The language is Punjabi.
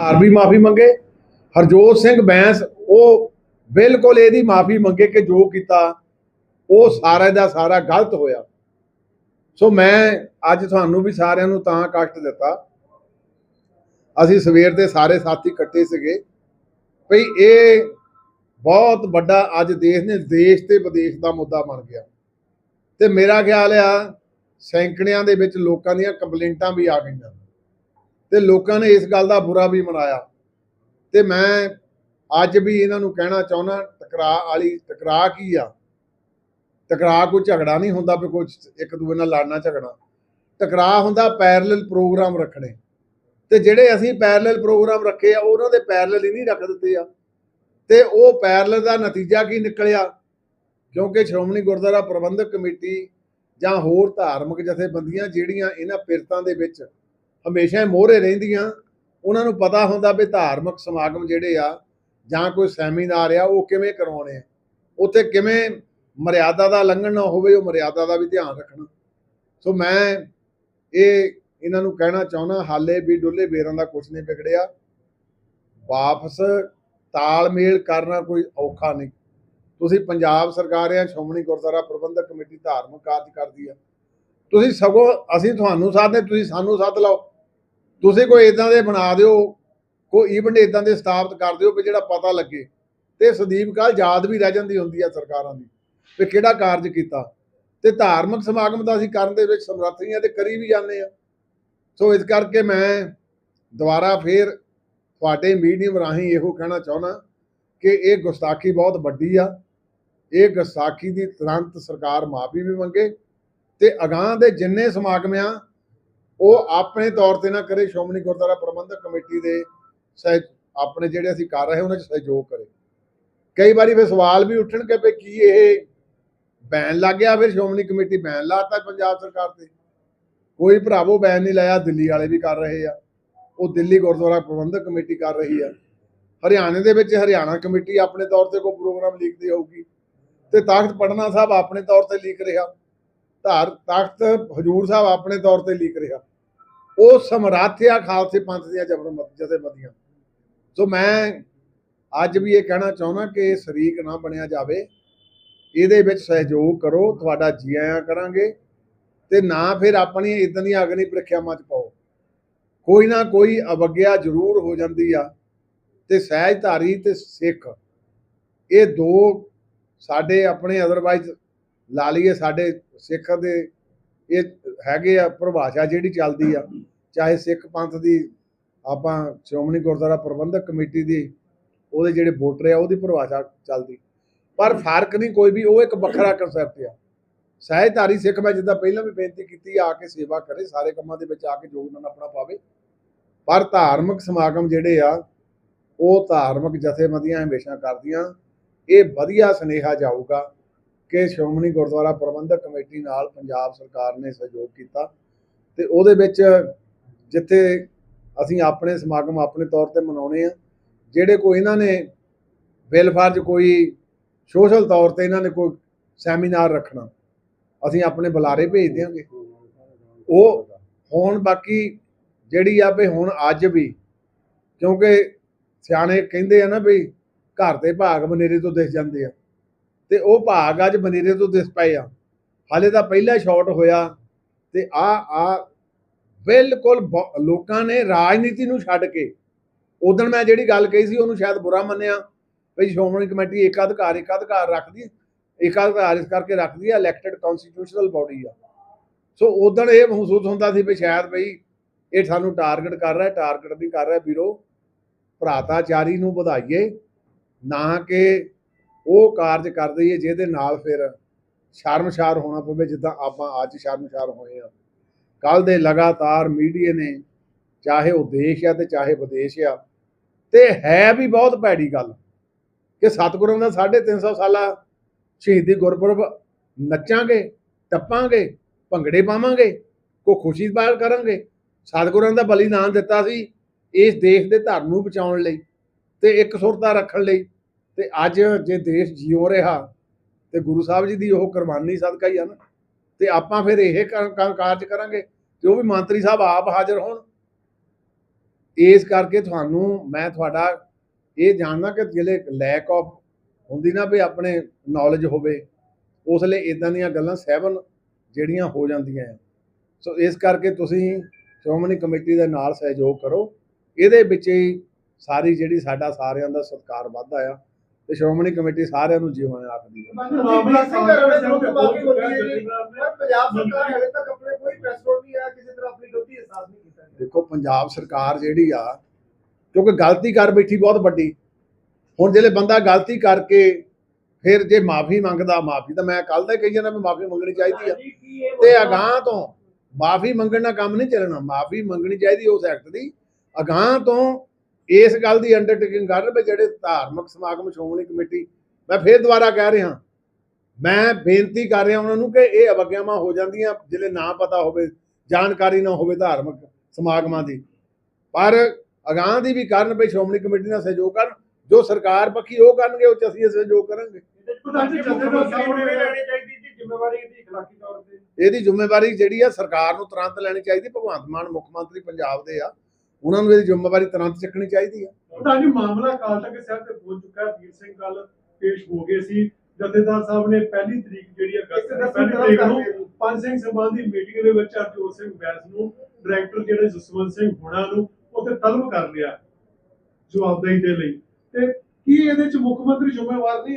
ਹਾਰ ਵੀ ਮਾਫੀ ਮੰਗੇ, ਹਰਜੋਤ ਸਿੰਘ ਬੈਂਸ, ਉਹ ਬਿਲਕੁਲ ਇਹਦੀ ਮਾਫੀ ਮੰਗੇ ਕਿ ਜੋ ਕੀਤਾ, ਉਹ ਸਾਰਾ ਦਾ ਸਾਰਾ ਗਲਤ ਹੋਇਆ। ਸੋ ਮੈਂ ਅੱਜ ਤੁਹਾਨੂੰ ਵੀ ਸਾਰਿਆਂ ਨੂੰ ਤਾਂ ਕਸ਼ਟ ਦਿੱਤਾ। ਅਸੀਂ ਸਵੇਰ ਦੇ ਸਾਰੇ ਸਾਥੀ ਇਕੱਠੇ ਸੀਗੇ। ਭਈ ਇਹ ਬਹੁਤ ਵੱਡਾ ਅੱਜ ਦੇਸ਼ ਨੇ, ਦੇਸ਼ ਤੇ ਵਿਦੇਸ਼ ਦਾ ਮੁੱਦਾ ਬਣ ਗਿਆ। ਤੇ ਮੇਰਾ ਖਿਆਲ ਆ, ਸੈਂਕੜਿਆਂ ਦੇ ਵਿੱਚ ਲੋਕਾਂ ਦੀਆਂ ਕੰਪਲੇਂਟਾਂ ਵੀ ਆ ਗਈਆਂ। ਤੇ ਲੋਕਾਂ ਨੇ ਇਸ ਗੱਲ ਦਾ ਬੁਰਾ ਵੀ ਮਨਾਇਆ। ਤੇ ਮੈਂ ਅੱਜ ਵੀ ਇਹਨਾਂ ਨੂੰ ਕਹਿਣਾ ਚਾਹੁੰਦਾ, ਟਕਰਾ ਵਾਲੀ, ਟਕਰਾ ਕੀ ਆ? ਟਕਰਾ ਕੋਈ ਝਗੜਾ ਨਹੀਂ ਹੁੰਦਾ ਵੀ ਕੋਈ ਇੱਕ ਦੂਜੇ ਨਾਲ ਲੜਨਾ ਝਗੜਾ। ਟਕਰਾ ਹੁੰਦਾ ਪੈਰਲਲ ਪ੍ਰੋਗਰਾਮ ਰੱਖਣੇ। ਤੇ ਜਿਹੜੇ ਅਸੀਂ ਪੈਰਲਲ ਪ੍ਰੋਗਰਾਮ ਰੱਖੇ ਆ, ਉਹਨਾਂ ਦੇ ਪੈਰਲਲ ਹੀ ਨਹੀਂ ਰੱਖ ਦਿੱਤੇ ਆ। ਤੇ ਉਹ ਪੈਰਲਲ ਦਾ ਨਤੀਜਾ ਕੀ ਨਿਕਲਿਆ? ਕਿਉਂਕਿ ਸ਼੍ਰੋਮਣੀ ਗੁਰਦੁਆਰਾ ਪ੍ਰਬੰਧਕ ਕਮੇਟੀ ਜਾਂ ਹੋਰ ਧਾਰਮਿਕ ਜਥੇਬੰਦੀਆਂ ਜਿਹੜੀਆਂ ਇਹਨਾਂ ਪਿਰਤਾਂ ਦੇ ਵਿੱਚ ਹਮੇਸ਼ਾ ਮੋਹਰੇ ਰਹਿੰਦੀਆਂ। ਉਹਨਾਂ ਨੂੰ ਪਤਾ ਹੁੰਦਾ ਵੀ ਧਾਰਮਿਕ ਸਮਾਗਮ ਜਿਹੜੇ ਆ ਜਾਂ ਕੋਈ ਸੈਮੀਨਾਰ ਆ, ਉਹ ਕਿਵੇਂ ਕਰਵਾਉਣੇ ਆ। ਉੱਥੇ ਕਿਵੇਂ ਮਰਿਆਦਾ ਦਾ ਲੰਘਣ ਨਾ ਹੋਵੇ, ਉਹ ਮਰਿਆਦਾ ਦਾ ਵੀ ਧਿਆਨ ਰੱਖਣਾ। ਸੋ ਮੈਂ ਇਹ ਇਹਨਾਂ ਨੂੰ ਕਹਿਣਾ ਚਾਹੁੰਦਾ, ਹਾਲੇ ਵੀ ਡੁੱਲੇ ਬੇਰਾਂ ਦਾ ਕੁਝ ਨਹੀਂ ਵਿਗੜਿਆ। ਵਾਪਸ ਤਾਲਮੇਲ ਕਰਨਾ ਕੋਈ ਔਖਾ ਨਹੀਂ। ਤੁਸੀਂ ਪੰਜਾਬ ਸਰਕਾਰ ਜਾਂ ਸ਼੍ਰੋਮਣੀ ਗੁਰਦੁਆਰਾ ਪ੍ਰਬੰਧਕ ਕਮੇਟੀ ਧਾਰਮਿਕ ਕਾਰਜ ਕਰਦੀ ਆ। ਤੁਸੀਂ ਸਗੋਂ ਅਸੀਂ ਤੁਹਾਨੂੰ ਸਾਧਨੇ ਤੁਸੀਂ ਸਾਨੂੰ ਸੱਦ ਲਓ ਤੁਸੀਂ ਕੋਈ ਇਦਾਂ ਦੇ ਬਣਾ ਦਿਓ, ਕੋਈ ਇਵੈਂਟ ਇਦਾਂ ਦੇ ਸਥਾਪਿਤ ਕਰ ਦਿਓ ਵੀ ਜਿਹੜਾ ਪਤਾ ਲੱਗੇ। ਤੇ ਸਦੀਪ ਕਾਲ ਯਾਦ ਵੀ ਰਹਿ ਜਾਂਦੀ ਹੁੰਦੀ ਆ ਸਰਕਾਰਾਂ ਦੀ, ਵੀ ਕਿਹੜਾ ਕਾਰਜ ਕੀਤਾ। ਤੇ ਧਾਰਮਿਕ ਸਮਾਗਮ ਦਾ ਅਸੀਂ ਕਰਨ ਦੇ ਵਿੱਚ ਸਮਰੱਥ ਨਹੀਂ ਆ ਤੇ ਕਰੀ ਵੀ ਜਾਂਦੇ ਆ। ਸੋ ਇਸ ਕਰਕੇ ਮੈਂ ਦੁਬਾਰਾ ਫੇਰ ਤੁਹਾਡੇ ਮੀਡੀਅਮ ਰਾਹੀਂ ਇਹੋ ਕਹਿਣਾ ਚਾਹੁੰਦਾ ਕਿ ਇਹ ਗੁਸਤਾਖੀ ਬਹੁਤ ਵੱਡੀ ਆ। ਇਹ ਗੁਸਤਾਖੀ ਦੀ ਤੁਰੰਤ ਸਰਕਾਰ ਮਾਫੀ ਵੀ ਮੰਗੇ ਤੇ ਅਗਾਹ ਦੇ ਜਿੰਨੇ ਸਮਾਗਮ ਆ, ਉਹ ਆਪਣੇ ਤੌਰ ਤੇ ਨਾ ਕਰੇ, ਸ਼੍ਰੋਮਣੀ ਗੁਰਦੁਆਰਾ ਪ੍ਰਬੰਧਕ ਕਮੇਟੀ ਦੇ ਸਹਿ, ਆਪਣੇ ਜਿਹੜੇ ਅਸੀਂ ਕਰ ਰਹੇ, ਉਹਨਾਂ 'ਚ ਸਹਿਯੋਗ ਕਰੇ। ਕਈ ਵਾਰੀ ਫਿਰ ਸਵਾਲ ਵੀ ਉੱਠਣਗੇ ਵੀ ਕੀ ਇਹ ਬੈਨ ਲੱਗ ਗਿਆ, ਫਿਰ ਸ਼੍ਰੋਮਣੀ ਕਮੇਟੀ ਬੈਨ ਲਾਤਾ ਪੰਜਾਬ ਸਰਕਾਰ ਤੇ। ਕੋਈ ਭਰਾਵੋ ਬੈਨ ਨਹੀਂ ਲਾਇਆ, ਦਿੱਲੀ ਵਾਲੇ ਵੀ ਕਰ ਰਹੇ ਆ। ਉਹ ਦਿੱਲੀ ਗੁਰਦੁਆਰਾ ਪ੍ਰਬੰਧਕ ਕਮੇਟੀ ਕਰ ਰਹੀ ਆ। ਹਰਿਆਣੇ ਦੇ ਵਿੱਚ ਹਰਿਆਣਾ ਕਮੇਟੀ ਆਪਣੇ ਤੌਰ ਤੇ ਕੋਈ ਪ੍ਰੋਗਰਾਮ ਲਿਖਦੀ ਹੋਊਗੀ। ਤੇ ਤਾਕਤ ਪਟਨਾ ਸਾਹਿਬ ਆਪਣੇ ਤੌਰ ਤੇ ਲਿਖ ਰਿਹਾ। ਧਾਰ ਤਖਤ ਹਜੂਰ ਸਾਹਿਬ ਆਪਣੇ ਤੌਰ ਤੇ ਲਿਖ ਰਿਹਾ। ਉਹ ਸਮਰੱਥ ਖਾਲਸੇ ਪੰਥ ਦੀਆਂ ਜਥੇਬੰਦੀਆਂ। ਸੋ ਮੈਂ ਅੱਜ ਵੀ ਇਹ ਕਹਿਣਾ ਚਾਹੁੰਦਾ ਕਿ ਸ਼ਰੀਕ ਨਾ ਬਣਿਆ ਜਾਵੇ। ਇਹਦੇ ਵਿੱਚ ਸਹਿਯੋਗ ਕਰੋ, ਤੁਹਾਡਾ ਜੀ ਆਇਆਂ ਕਰਾਂਗੇ ਤੇ ਨਾ ਫਿਰ ਆਪਣੀਆਂ ਇਦਾਂ ਦੀਆਂ ਅਗਨੀ ਪ੍ਰੀਖਿਆਵਾਂ ਚ ਪਾਓ। ਕੋਈ ਨਾ ਕੋਈ ਅਵਗਿਆ ਜ਼ਰੂਰ ਹੋ ਜਾਂਦੀ ਆ ਤੇ ਸਹਿਜਧਾਰੀ ਤੇ ਸਿੱਖ। ਇਹ ਦੋ ਸਾਡੇ ਆਪਣੇ ਅਦਰਵਾਈਜ਼ ਲਾ ਲਈਏ ਸਾਡੇ ਸਿੱਖ ਦੇ, ਇਹ ਹੈਗੇ ਆ ਪਰਿਭਾਸ਼ਾ ਜਿਹੜੀ ਚੱਲਦੀ ਆ, ਚਾਹੇ ਸਿੱਖ ਪੰਥ ਦੀ ਆਪਾਂ ਸ਼੍ਰੋਮਣੀ ਗੁਰਦੁਆਰਾ ਪ੍ਰਬੰਧਕ ਕਮੇਟੀ ਦੀ ਉਹਦੇ ਜਿਹੜੇ ਵੋਟਰ ਆ, ਉਹਦੀ ਪਰਿਭਾਸ਼ਾ ਚੱਲਦੀ। ਪਰ ਫ਼ਰਕ ਨਹੀਂ ਕੋਈ ਵੀ, ਉਹ ਇੱਕ ਵੱਖਰਾ ਕਨਸੈਪਟ ਆ। ਸਹਿਜਧਾਰੀ ਸਿੱਖ ਮੈਂ ਜਿੱਦਾਂ ਪਹਿਲਾਂ ਵੀ ਬੇਨਤੀ ਕੀਤੀ ਆ ਕੇ ਸੇਵਾ ਕਰੇ, ਸਾਰੇ ਕੰਮਾਂ ਦੇ ਵਿੱਚ ਆ ਕੇ ਯੋਗਦਾਨ ਆਪਣਾ ਪਾਵੇ। ਪਰ ਧਾਰਮਿਕ ਸਮਾਗਮ ਜਿਹੜੇ ਆ, ਉਹ ਧਾਰਮਿਕ ਜਥੇਬੰਦੀਆਂ ਹਮੇਸ਼ਾ ਕਰਦੀਆਂ। ਇਹ ਵਧੀਆ ਸੁਨੇਹਾ ਜਾਊਗਾ। ਕਿ ਸ਼੍ਰੋਮਣੀ ਗੁਰਦੁਆਰਾ ਪ੍ਰਬੰਧਕ ਕਮੇਟੀ ਨਾਲ ਪੰਜਾਬ ਸਰਕਾਰ ਨੇ ਸਹਿਯੋਗ ਕੀਤਾ ਤੇ ਉਹਦੇ ਵਿੱਚ ਜਿੱਥੇ ਅਸੀਂ ਆਪਣੇ ਸਮਾਗਮ ਆਪਣੇ ਤੌਰ ਤੇ ਮਨਾਉਣੇ ਆ, ਜਿਹੜੇ ਕੋਈ ਇਹਨਾਂ ਨੇ ਵੈਲਫੇਅਰ 'ਚ ਕੋਈ ਸੋਸ਼ਲ ਤੌਰ ਤੇ ਇਹਨਾਂ ਨੇ ਕੋਈ ਸੈਮੀਨਾਰ ਰੱਖਣਾ, ਅਸੀਂ ਆਪਣੇ ਬੁਲਾਰੇ ਭੇਜ ਦਿਆਂਗੇ। ਉਹ ਹੁਣ ਬਾਕੀ ਜਿਹੜੀ ਆ ਵੀ ਹੁਣ ਅੱਜ ਵੀ, ਕਿਉਂਕਿ ਸਿਆਣੇ ਕਹਿੰਦੇ ਆ ਨਾ ਵੀ ਘਰ ਦੇ ਭਾਗ ਬਨੇਰੇ ਤੋਂ ਦਿਸ ਜਾਂਦੇ ਆ। ਤੇ ਉਹ ਭਾਗ ਅੱਜ ਬਨੇਰੇ ਤੋਂ ਦਿਸ ਪਏ ਆ। ਹਾਲੇ ਤਾਂ ਪਹਿਲਾ ਸ਼ਾਟ ਹੋਇਆ ਤੇ ਆ ਆ ਬਿਲਕੁਲ ਬ- ਲੋਕਾਂ ਨੇ ਰਾਜਨੀਤੀ ਨੂੰ ਛੱਡ ਕੇ। ਉਦੋਂ ਮੈਂ ਜਿਹੜੀ ਗੱਲ ਕਹੀ ਸੀ, ਉਹਨੂੰ ਸ਼ਾਇਦ ਬੁਰਾ ਮੰਨਿਆ। ਵੀ ਸ਼੍ਰੋਮਣੀ ਕਮੇਟੀ ਇੱਕ ਅਧਿਕਾਰ ਇੱਕ ਅਧਿਕਾਰ ਰੱਖਦੀ, ਇੱਕ ਅਧਿਕਾਰ ਇਸ ਕਰਕੇ ਰੱਖਦੀ ਹੈ ਇਲੈਕਟਡ ਕਨਸਟੀਟਿਊਸ਼ਨਲ ਬਾਡੀ ਆ। ਸੋ ਉਦੋਂ ਇਹ ਮਹਿਸੂਸ ਹੁੰਦਾ ਸੀ ਵੀ ਸ਼ਾਇਦ ਬਈ ਇਹ ਸਾਨੂੰ ਟਾਰਗੇਟ ਕਰ ਰਿਹਾ ਟਾਰਗੇਟ ਨਹੀਂ ਕਰ ਰਿਹਾ, ਵੀਰੋ। ਭਰਾਤਾਚਾਰੀ ਨੂੰ ਵਧਾਈਏ, ਨਾ ਕਿ ਉਹ ਕਾਰਜ ਕਰ ਦਈਏ ਜਿਹਦੇ ਨਾਲ ਫਿਰ ਸ਼ਰਮਸ਼ਾਰ ਹੋਣਾ ਪਵੇ, ਜਿੱਦਾਂ ਆਪਾਂ ਅੱਜ ਸ਼ਰਮਸ਼ਾਰ ਹੋਏ ਆ ਕੱਲ ਦੇ ਲਗਾਤਾਰ ਮੀਡੀਆ ਨੇ, ਚਾਹੇ ਉਹ ਦੇਸ਼ ਆ ਤੇ ਚਾਹੇ ਵਿਦੇਸ਼ ਆ, ਤੇ ਹੈ ਵੀ ਬਹੁਤ ਭੈੜੀ ਗੱਲ ਕਿ ਸਤਿਗੁਰਾਂ ਦਾ 350 ਸਾਲਾ ਸ਼ਹੀਦੀ ਗੁਰਪੁਰਬ ਨੱਚਾਂਗੇ, ਟੱਪਾਂਗੇ, ਭੰਗੜੇ ਪਾਵਾਂਗੇ, ਕੋ ਖੁਸ਼ੀ ਬਾਹਰ ਕਰਾਂਗੇ। ਸਤਿਗੁਰਾਂ ਦਾ ਬਲੀਦਾਨ ਦਿੱਤਾ ਸੀ ਇਸ ਦੇਸ਼ ਦੇ ਧਰਮ ਨੂੰ ਬਚਾਉਣ ਲਈ ਤੇ ਇੱਕ ਸੁਰਤਾ ਰੱਖਣ ਲਈ। ਤੇ ਅੱਜ ਜੇ ਦੇਸ਼ ਜਿਉ ਰਿਹਾ ਤੇ ਗੁਰੂ ਸਾਹਿਬ ਜੀ ਦੀ ਉਹ ਕੁਰਬਾਨੀ ਸਦਕਾ ਹੀ ਆ ਨਾ, ਤੇ ਆਪਾਂ ਫਿਰ ਇਹ ਕ- ਕਾਰਜ ਕਰਾਂਗੇ ਤੇ ਉਹ ਵੀ ਮੰਤਰੀ ਸਾਹਿਬ ਆਪ ਹਾਜ਼ਰ ਹੋਣ। ਇਸ ਕਰਕੇ ਤੁਹਾਨੂੰ, ਮੈਂ ਤੁਹਾਡਾ ਇਹ ਜਾਣਦਾ ਕਿ ਜਿਹੜੇ ਲੈਕ ਆਫ ਹੁੰਦੀ ਨਾ ਵੀ ਆਪਣੇ ਨੌਲੇਜ ਹੋਵੇ, ਉਸ ਲਈ ਇਦਾਂ ਦੀਆਂ ਗੱਲਾਂ ਸਹਿਬਨ ਜਿਹੜੀਆਂ ਹੋ ਜਾਂਦੀਆਂ ਆ। ਸੋ ਇਸ ਕਰਕੇ ਤੁਸੀਂ ਸ਼੍ਰੋਮਣੀ ਕਮੇਟੀ ਦੇ ਨਾਲ ਸਹਿਯੋਗ ਕਰੋ। ਇਹਦੇ ਵਿੱਚ ਹੀ ਸਾਰੀ ਜਿਹੜੀ ਸਾਡਾ ਸਾਰਿਆਂ ਦਾ ਸਤਿਕਾਰ ਵੱਧਦਾ ਆ। ਤੇ ਸ਼੍ਰੋਮਣੀ ਕਮੇਟੀ ਸਾਰਿਆਂ ਨੂੰ ਜੀਵਨ ਆਖਦੀ ਹੈ। ਦੇ। ਦੇਖੋ ਪੰਜਾਬ ਸਰਕਾਰ ਜਿਹੜੀ ਆ ਕਿਉਂਕਿ ਗਲਤੀ ਕਰ ਬੈਠੀ ਬਹੁਤ ਵੱਡੀ। ਹੁਣ ਜਿਹੜੇ ਬੰਦਾ ਗਲਤੀ ਕਰਕੇ ਫਿਰ ਜੇ ਮਾਫੀ ਮੰਗਦਾ ਮਾਫੀ ਤਾਂ ਮੈਂ ਕੱਲ ਦਾ ਕਹੀ ਜਾਂਦਾ ਵੀ ਮਾਫੀ ਮੰਗਣੀ ਚਾਹੀਦੀ ਆ। ਤੇ ਅਗਾਹ ਤੋਂ ਮਾਫੀ ਮੰਗਣ ਨਾਲ ਕੰਮ ਨਹੀਂ ਚੱਲਣਾ। ਮਾਫੀ ਮੰਗਣੀ ਚਾਹੀਦੀ ਉਸ ਐਕਟ ਦੀ। ਅਗਾਹ ਤੋਂ ਇਸ ਗੱਲ ਦੀ ਅੰਡਰਟੇਕਿੰਗ ਕਰਨ ਵੀ ਜਿਹੜੇ ਧਾਰਮਿਕ ਸਮਾਗਮ, ਸ਼੍ਰੋਮਣੀ ਕਮੇਟੀ, ਮੈਂ ਫੇਰ ਦੁਬਾਰਾ ਕਹਿ ਰਿਹਾ, ਮੈਂ ਬੇਨਤੀ ਕਰ ਰਿਹਾ ਉਹਨਾਂ ਨੂੰ ਕਿ ਇਹ ਅਵਗਿਆਵਾਂ ਹੋ ਜਾਂਦੀਆਂ ਜਿਹੜੇ ਨਾ ਪਤਾ ਹੋਵੇ, ਜਾਣਕਾਰੀ ਨਾ ਹੋਵੇ ਧਾਰਮਿਕ ਸਮਾਗਮਾਂ ਦੀ। ਪਰ ਅਗਾਹ ਦੀ ਵੀ ਕਰਨ ਵੀ ਸ਼੍ਰੋਮਣੀ ਕਮੇਟੀ ਨਾਲ ਸਹਿਯੋਗ ਕਰਨ, ਜੋ ਸਰਕਾਰ ਪੱਖੀ ਉਹ ਕਰਨਗੇ, ਉਹ 'ਚ ਅਸੀਂ ਸਹਿਯੋਗ ਕਰਾਂਗੇ। ਇਹਦੀ ਜ਼ਿੰਮੇਵਾਰੀ ਜਿਹੜੀ ਆ, ਸਰਕਾਰ ਨੂੰ ਤੁਰੰਤ ਲੈਣੀ ਚਾਹੀਦੀ, ਭਗਵੰਤ ਮਾਨ ਮੁੱਖ ਮੰਤਰੀ ਪੰਜਾਬ ਦੇ ਆ। ਉਹਨਾਂ ਨੂੰ ਇਹਦੀ ਜ਼ਿੰਮੇਵਾਰੀ ਤੁਰੰਤ ਚੱਕਣੀ ਚਾਹੀਦੀ ਆ। ਪ੍ਰਧਾਨ ਜੀ ਮਾਮਲਾ ਅਕਾਲ ਤਖਤ ਸਾਹਿਬ ਤੇ ਪਹੁੰਚ ਚੁੱਕਾ ਹੈ। ਵੀਰ ਸਿੰਘ ਕੱਲ ਪੇਸ਼ ਹੋ ਗਏ ਸੀ। ਜਥੇਦਾਰ ਸਾਹਿਬ ਨੇ ਪਹਿਲੀ ਤਰੀਕ ਜਿਹੜੀ ਅਗਸਤ ਦੀ ਪਹਿਲੀ ਤਰੀਕ ਨੂੰ ਪੰਜ ਸਿੰਘ ਸਭਾ ਦੀ ਮੀਟਿੰਗ ਦੇ ਵਿੱਚ ਹਰਜੋਤ ਸਿੰਘ ਬੈਂਸ ਨੂੰ ਡਾਇਰੈਕਟਰ ਜਿਹੜੇ ਜਸਵੰਤ ਸਿੰਘ ਹੁਣਾ ਨੂੰ ਉੱਥੇ ਤਲਬ ਕਰ ਲਿਆ ਜਵਾਬਦੇਹੀ ਦੇ ਲਈ। ਤੇ ਕੀ ਇਹਦੇ ਚ ਮੁੱਖ ਮੰਤਰੀ ਜ਼ਿੰਮੇਵਾਰ ਨਹੀਂ?